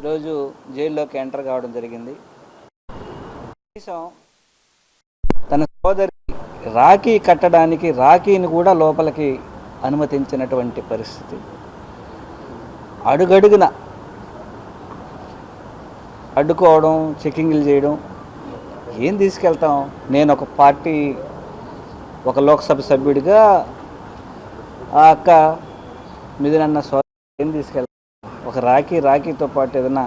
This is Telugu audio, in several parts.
ఈరోజు జైల్లోకి ఎంటర్ కావడం జరిగింది. కనీసం తన సోదరి రాఖీ కట్టడానికి రాఖీని కూడా లోపలికి అనుమతించినటువంటి పరిస్థితి. అడుగడుగున అడ్డుకోవడం చెకింగ్లు చేయడం ఏం తీసుకెళ్తాం? నేను ఒక పార్టీ ఒక లోక్సభ సభ్యుడిగా ఆ అక్క మిదినన్న సో ఏం తీసుకెళ్తాం? ఒక రాఖీ రాఖీతో పాటు ఏదైనా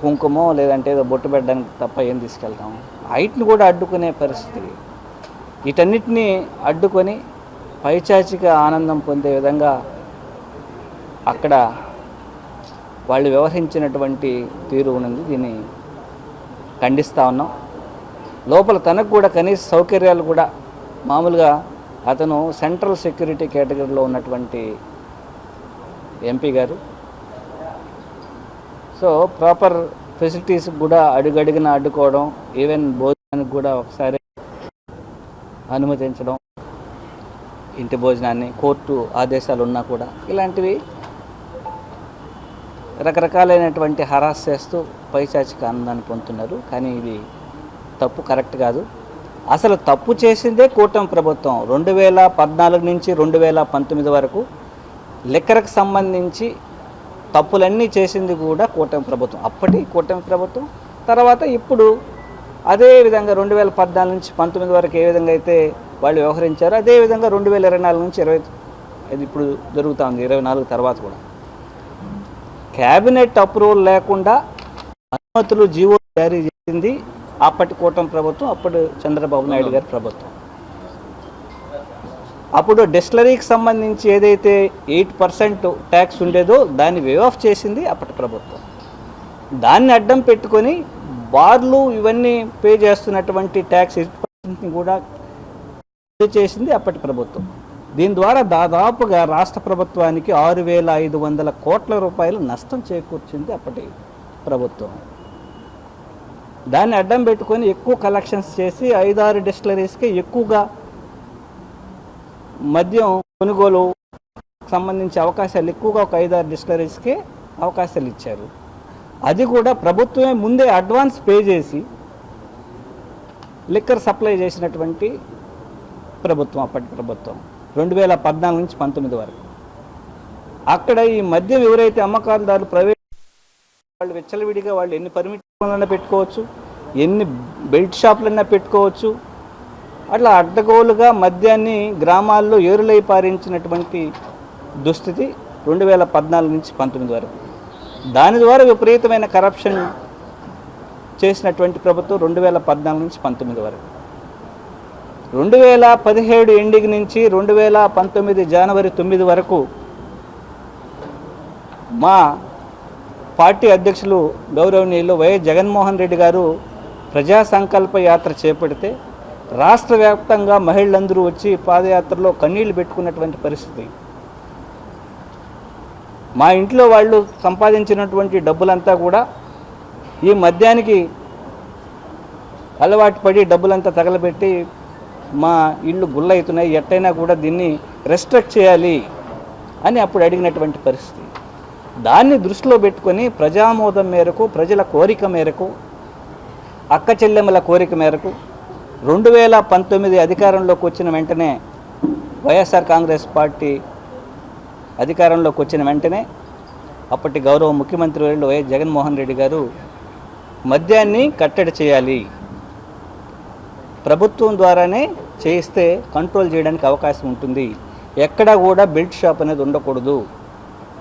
కుంకుమో లేదంటే ఏదో బొట్టు పెట్టడానికి తప్ప ఏం తీసుకెళ్తాం? హైట్ని కూడా అడ్డుకునే పరిస్థితి. వీటన్నిటిని అడ్డుకొని పైచాచిక ఆనందం పొందే విధంగా అక్కడ వాళ్ళు వ్యవహరించినటువంటి తీరు ఉన్నది. దీన్ని ఖండిస్తూ ఉన్నాం. లోపల తనకు కూడా కనీస సౌకర్యాలు కూడా మామూలుగా అతను సెంట్రల్ సెక్యూరిటీ కేటగిరీలో ఉన్నటువంటి ఎంపీ గారు సో ప్రాపర్ ఫెసిలిటీస్ కూడా అడుగడుగున అడ్డుకోవడం ఈవెన్ భోజనానికి కూడా ఒకసారి అనుమతించడం ఇంటి భోజనాన్ని కోర్టు ఆదేశాలు ఉన్నా కూడా ఇలాంటివి రకరకాలైనటువంటి హరాస్ చేస్తూ పైచాచిక ఆనందాన్ని పొందుతున్నారు. కానీ ఇది తప్పు కరెక్ట్ కాదు. అసలు తప్పు చేసిందే కూటమి ప్రభుత్వం. రెండు వేల పద్నాలుగు నుంచి రెండు వేల పంతొమ్మిది వరకు లిక్కరకు సంబంధించి తప్పులన్నీ చేసింది కూడా కూటమి ప్రభుత్వం. అప్పటి కూటమి ప్రభుత్వం. తర్వాత ఇప్పుడు అదే విధంగా రెండు వేల పద్నాలుగు నుంచి పంతొమ్మిది వరకు ఏ విధంగా అయితే వాళ్ళు వ్యవహరించారో అదే విధంగా రెండు వేల ఇరవై నాలుగు నుంచి ఇరవై ఇది ఇప్పుడు జరుగుతూ ఉంది ఇరవై నాలుగు తర్వాత కూడా. క్యాబినెట్ అప్రూవల్ లేకుండా అనుమతులు జీవో జారీ చేసింది అప్పటి కూటమి ప్రభుత్వం అప్పుడు చంద్రబాబు నాయుడు గారి ప్రభుత్వం. అప్పుడు డిస్టిలరీకి సంబంధించి ఏదైతే ఎయిట్ పర్సెంట్ ట్యాక్స్ ఉండేదో దాన్ని వే ఆఫ్ చేసింది అప్పటి ప్రభుత్వం. దాన్ని అడ్డం పెట్టుకొని బార్లు ఇవన్నీ పే చేస్తున్నటువంటి ట్యాక్స్ ఎయిట్ పర్సెంట్ని కూడా పే చేసింది అప్పటి ప్రభుత్వం. దీని ద్వారా దాదాపుగా రాష్ట్ర ప్రభుత్వానికి ఆరు వేల ఐదు వందల కోట్ల రూపాయలు నష్టం చేకూర్చింది అప్పటి ప్రభుత్వం. దాన్ని అడ్డం పెట్టుకొని ఎక్కువ కలెక్షన్స్ చేసి ఐదారు డిస్టిలరీస్కి ఎక్కువగా మద్యం కొనుగోలు సంబంధించి అవకాశాలు ఎక్కువగా ఒక ఐదారు డిస్టరీస్కి అవకాశాలు ఇచ్చారు. అది కూడా ప్రభుత్వమే ముందే అడ్వాన్స్ పే చేసి లిక్కర్ సప్లై చేసినటువంటి ప్రభుత్వం అప్పటి ప్రభుత్వం. రెండు వేల పద్నాలుగు నుంచి పంతొమ్మిది వరకు. అక్కడ ఈ మద్యం ఎవరైతే అమ్మకాలదారులు ప్రైవేట్ వాళ్ళు వెచ్చలవిడిగా వాళ్ళు ఎన్ని పర్మిట్లైనా పెట్టుకోవచ్చు ఎన్ని బెల్ట్ షాపులైనా పెట్టుకోవచ్చు అట్లా అడ్డగోలుగా మద్యాన్ని గ్రామాల్లో ఏరులై పారించినటువంటి దుస్థితి రెండు వేల పద్నాలుగు నుంచి పంతొమ్మిది వరకు. దాని ద్వారా విపరీతమైన కరప్షన్ చేసినటువంటి ప్రభుత్వం రెండు వేల పద్నాలుగు నుంచి పంతొమ్మిది వరకు. రెండు వేల పదిహేడు ఎండింగ్ నుంచి రెండు వేల పంతొమ్మిది జనవరి తొమ్మిది వరకు మా పార్టీ అధ్యక్షులు గౌరవనీయులు వైఎస్ జగన్మోహన్ రెడ్డి గారు ప్రజా సంకల్ప యాత్ర చేపడితే రాష్ట్ర వ్యాప్తంగా మహిళలందరూ వచ్చి పాదయాత్రలో కన్నీళ్ళు పెట్టుకున్నటువంటి పరిస్థితి. మా ఇంట్లో వాళ్ళు సంపాదించినటువంటి డబ్బులంతా కూడా ఈ మద్యానికి అలవాటు పడి డబ్బులంతా తగలబెట్టి మా ఇళ్ళు గుల్లవుతున్నాయి ఎట్టయినా కూడా దీన్ని రెస్ట్రిక్ట్ చేయాలి అని అప్పుడు అడిగినటువంటి పరిస్థితి. దాన్ని దృష్టిలో పెట్టుకొని ప్రజామోదం మేరకు ప్రజల కోరిక మేరకు అక్క చెల్లెమ్మల కోరిక మేరకు రెండు వేల పంతొమ్మిది అధికారంలోకి వచ్చిన వెంటనే వైఎస్ఆర్ కాంగ్రెస్ పార్టీ అధికారంలోకి వచ్చిన వెంటనే అప్పటి గౌరవ ముఖ్యమంత్రి వర్యులు వైఎస్ జగన్మోహన్ రెడ్డి గారు మద్యాన్ని కట్టడి చేయాలి. ప్రభుత్వం ద్వారానే చేయిస్తే కంట్రోల్ చేయడానికి అవకాశం ఉంటుంది. ఎక్కడా కూడా బెల్ట్ షాప్ అనేది ఉండకూడదు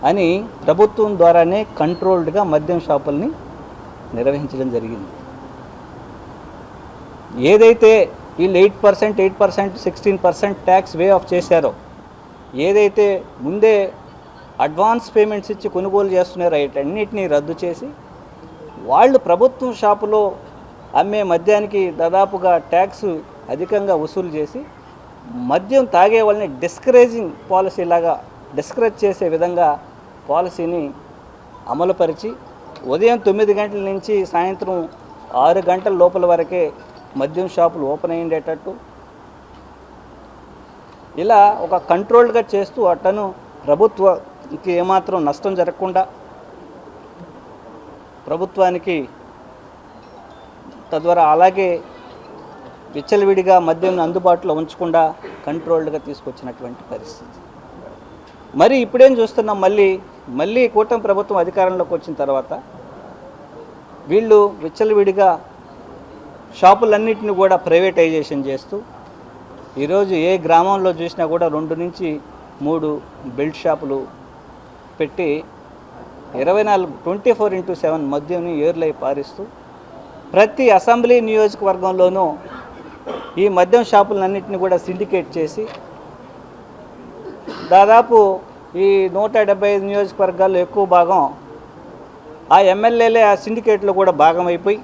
అని ప్రభుత్వం ద్వారానే కంట్రోల్డ్గా మద్యం షాపుల్ని నిర్వహించడం జరిగింది. ఏదైతే వీళ్ళు eight percent eight percent sixteen percent tax waive off చేశారో ఏదైతే ముందే అడ్వాన్స్ పేమెంట్స్ ఇచ్చి కొనుగోలు చేస్తున్నారో అన్నిటినీ రద్దు చేసి వాళ్ళు ప్రభుత్వం షాపులో అమ్మే మద్యానికి దాదాపుగా ట్యాక్స్ అధికంగా వసూలు చేసి మద్యం తాగే వాళ్ళని డిస్కరేజింగ్ పాలసీ లాగా డిస్కరేజ్ చేసే విధంగా పాలసీని అమలుపరిచి ఉదయం తొమ్మిది గంటల నుంచి సాయంత్రం ఆరు గంటల లోపల వరకే మద్యం షాపులు ఓపెన్ అయ్యేటట్టు ఇలా ఒక కంట్రోల్డ్గా చేస్తూ అట్టను ప్రభుత్వకి ఏమాత్రం నష్టం జరగకుండా ప్రభుత్వానికి తద్వారా అలాగే విచ్చలవిడిగా మద్యం అందుబాటులో ఉంచకుండా కంట్రోల్డ్గా తీసుకొచ్చినటువంటి పరిస్థితి. మరి ఇప్పుడేం చూస్తున్నాం? మళ్ళీ మళ్ళీ కూటమి ప్రభుత్వం అధికారంలోకి వచ్చిన తర్వాత వీళ్ళు విచ్చలవిడిగా షాపులన్నింటిని కూడా ప్రైవేటైజేషన్ చేస్తూ ఈరోజు ఏ గ్రామంలో చూసినా కూడా రెండు నుంచి మూడు బెల్ట్ షాపులు పెట్టి ఇరవై నాలుగు ట్వంటీ ఫోర్ ఇంటూ సెవెన్ మద్యంని ఏర్లై పారిస్తూ ప్రతి అసెంబ్లీ నియోజకవర్గంలోనూ ఈ మద్యం షాపులన్నింటినీ కూడా సిండికేట్ చేసి దాదాపు ఈ నూట డెబ్బై ఐదు నియోజకవర్గాల్లో ఎక్కువ భాగం ఆ ఎమ్మెల్యేలే ఆ సిండికేట్లో కూడా భాగం అయిపోయి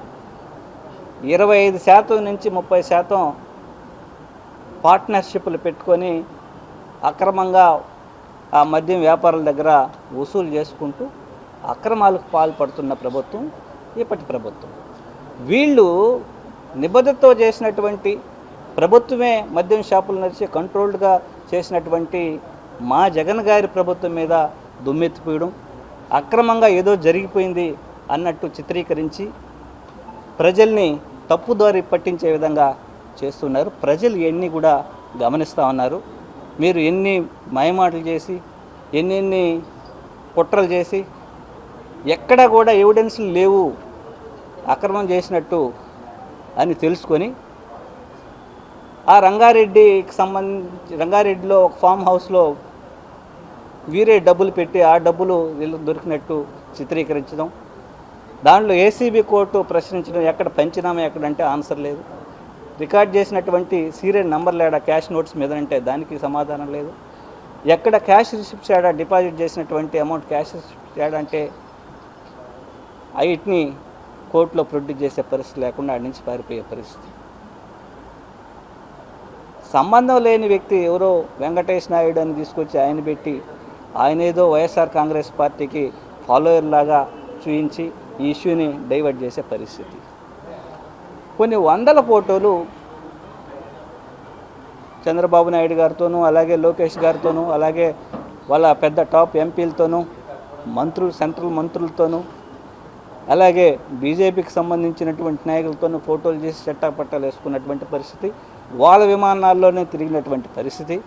ఇరవై ఐదు శాతం నుంచి ముప్పై శాతం పార్ట్నర్షిప్లు పెట్టుకొని అక్రమంగా ఆ మద్యం వ్యాపారుల దగ్గర వసూలు చేసుకుంటూ అక్రమాలకు పాల్పడుతున్న ప్రభుత్వం ఇప్పటి ప్రభుత్వం. వీళ్ళు నిబద్ధతతో చేసినటువంటి ప్రభుత్వమే మద్యం షాపులు నడిచి కంట్రోల్డ్గా చేసినటువంటి మా జగన్ గారి ప్రభుత్వం మీద దుమ్మెత్తిపోయడం అక్రమంగా ఏదో జరిగిపోయింది అన్నట్టు చిత్రీకరించి ప్రజల్ని తప్పుదారి పట్టించే విధంగా చేస్తున్నారు. ప్రజలు ఎన్ని కూడా గమనిస్తూ ఉన్నారు. మీరు ఎన్ని మయమాటలు చేసి ఎన్నెన్ని కుట్రలు చేసి ఎక్కడ కూడా ఎవిడెన్స్లు లేవు అక్రమం చేసినట్టు అని తెలుసుకొని ఆ రంగారెడ్డికి సంబంధించి రంగారెడ్డిలో ఒక ఫామ్ హౌస్లో వీరే డబ్బులు పెట్టి ఆ డబ్బులు దొరికినట్టు చిత్రీకరించడం దాంట్లో ఏసీబీ కోర్టు ప్రశ్నించడం ఎక్కడ పంచినామా ఎక్కడంటే ఆన్సర్ లేదు. రికార్డ్ చేసినటువంటి సీరియల్ నెంబర్ లేడా క్యాష్ నోట్స్ మీద అంటే దానికి సమాధానం లేదు. ఎక్కడ క్యాష్ రిసిప్ట్స్ ఏడా డిపాజిట్ చేసినటువంటి అమౌంట్ క్యాష్ రిసిప్ట్స్ ఏడా అంటే వీటిని కోర్టులో ప్రొడ్యూస్ చేసే పరిస్థితి లేకుండా ఆడి నుంచి పారిపోయే పరిస్థితి. సంబంధం లేని వ్యక్తి ఎవరో వెంకటేష్ నాయుడు అని తీసుకొచ్చి ఆయన పెట్టి ఆయన ఏదో వైఎస్ఆర్ కాంగ్రెస్ పార్టీకి ఫాలోయర్ లాగా చూయించి ఈ ఇష్యూని డైవర్ట్ చేసే పరిస్థితి. కొన్ని వందల ఫోటోలు చంద్రబాబు నాయుడు గారితోనూ అలాగే లోకేష్ గారితోనూ అలాగే వాళ్ళ పెద్ద టాప్ ఎంపీలతోనూ మంత్రులు సెంట్రల్ మంత్రులతోనూ అలాగే బీజేపీకి సంబంధించినటువంటి నాయకులతోనూ ఫోటోలు చేసి చట్టాపట్టాలు వేసుకున్నటువంటి పరిస్థితి వాళ్ళ విమానాల్లోనే తిరిగినటువంటి పరిస్థితి.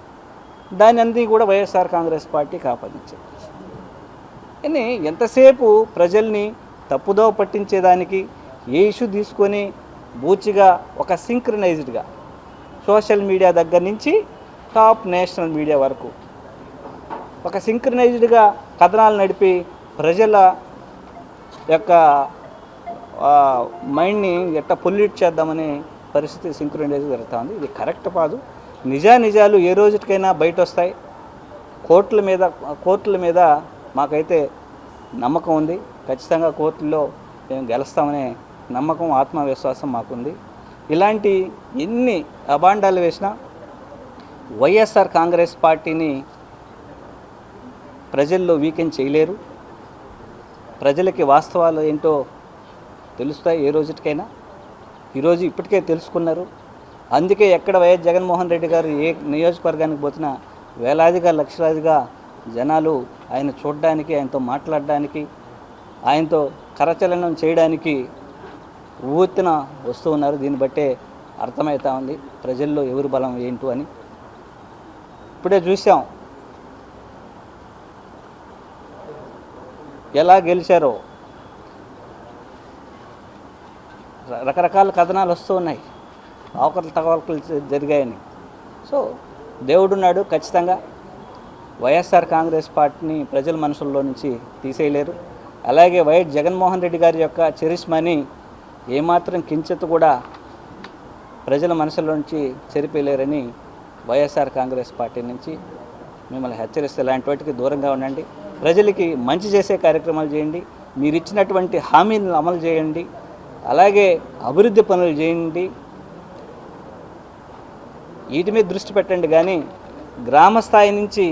దాని అంది కూడా వైఎస్ఆర్ కాంగ్రెస్ పార్టీకి ఆపాదించారు కానీ ఎంతసేపు ప్రజల్ని తప్పుదో పట్టించేదానికి ఏ ఇష్యూ తీసుకొని బూచిగా ఒక సింక్రనైజ్డ్గా సోషల్ మీడియా దగ్గర నుంచి టాప్ నేషనల్ మీడియా వరకు ఒక సింక్రనైజ్డ్గా కథనాలు నడిపి ప్రజల యొక్క మైండ్ని ఎట్ట పొల్యూట్ చేద్దామనే పరిస్థితి సింక్రనైజ్ జరుగుతూ ఉంది. ఇది కరెక్ట్ కాదు. నిజా నిజాలు ఏ రోజుకైనా బయట వస్తాయి కోర్టుల మీద కోర్టుల మీద మాకైతే నమ్మకం ఉంది. ఖచ్చితంగా కోర్టులో మేము గెలుస్తామనే నమ్మకం ఆత్మవిశ్వాసం మాకుంది. ఇలాంటి ఎన్ని అబాండాలు వేసినా వైఎస్ఆర్ కాంగ్రెస్ పార్టీని ప్రజల్లో వీకెండ్ చేయలేరు. ప్రజలకి వాస్తవాలు ఏంటో తెలుస్తాయి ఏ రోజుకైనా ఈరోజు ఇప్పటికే తెలుసుకున్నారు. అందుకే ఎక్కడ వైఎస్ జగన్మోహన్ రెడ్డి గారు ఏ నియోజకవర్గానికి పోతున్నా వేలాదిగా లక్షలాదిగా జనాలు ఆయన చూడడానికి ఆయనతో మాట్లాడడానికి ఆయనతో కరచలనం చేయడానికి ఊతిన వస్తూ ఉన్నారు. దీన్ని బట్టే అర్థమవుతా ఉంది ప్రజల్లో ఎవరు బలం ఏంటో అని. ఇప్పుడే చూసాం ఎలా గెలిచారో. రకరకాల కథనాలు వస్తూ ఉన్నాయి. అవకలు తగవకలు జరిగాయని. సో దేవుడున్నాడు ఖచ్చితంగా. వైఎస్ఆర్ కాంగ్రెస్ పార్టీని ప్రజల మనసుల్లో నుంచి తీసేయలేరు. అలాగే వైఎస్ జగన్మోహన్ రెడ్డి గారి యొక్క చరిష్మాని ఏమాత్రం కించెత్తు కూడా ప్రజల మనసుల్లో నుంచి చెరిపేయలేరని వైఎస్ఆర్ కాంగ్రెస్ పార్టీ నుంచి మిమ్మల్ని హెచ్చరిస్తే ఇలాంటి వాటికి దూరంగా ఉండండి. ప్రజలకి మంచి చేసే కార్యక్రమాలు చేయండి. మీరు ఇచ్చినటువంటి హామీలను అమలు చేయండి. అలాగే అభివృద్ధి పనులు చేయండి. వీటి మీద దృష్టి పెట్టండి. కానీ గ్రామ స్థాయి నుంచి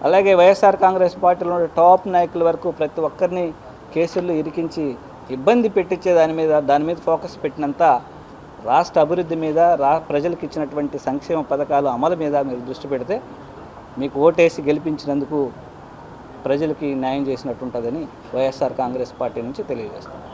అలాగే వైఎస్ఆర్ కాంగ్రెస్ పార్టీలో ఉండే టాప్ నాయకుల వరకు ప్రతి ఒక్కరిని కేసుల్లో ఇరికించి ఇబ్బంది పెట్టించే దాని మీద దాని మీద ఫోకస్ పెట్టినంత రాష్ట్ర అభివృద్ధి మీద రా ప్రజలకు ఇచ్చినటువంటి సంక్షేమ పథకాలు అమలు మీద మీరు దృష్టి పెడితే మీకు ఓటేసి గెలిపించినందుకు ప్రజలకి న్యాయం చేసినట్టు ఉంటుందని వైఎస్ఆర్ కాంగ్రెస్ పార్టీ నుంచి తెలియజేస్తాను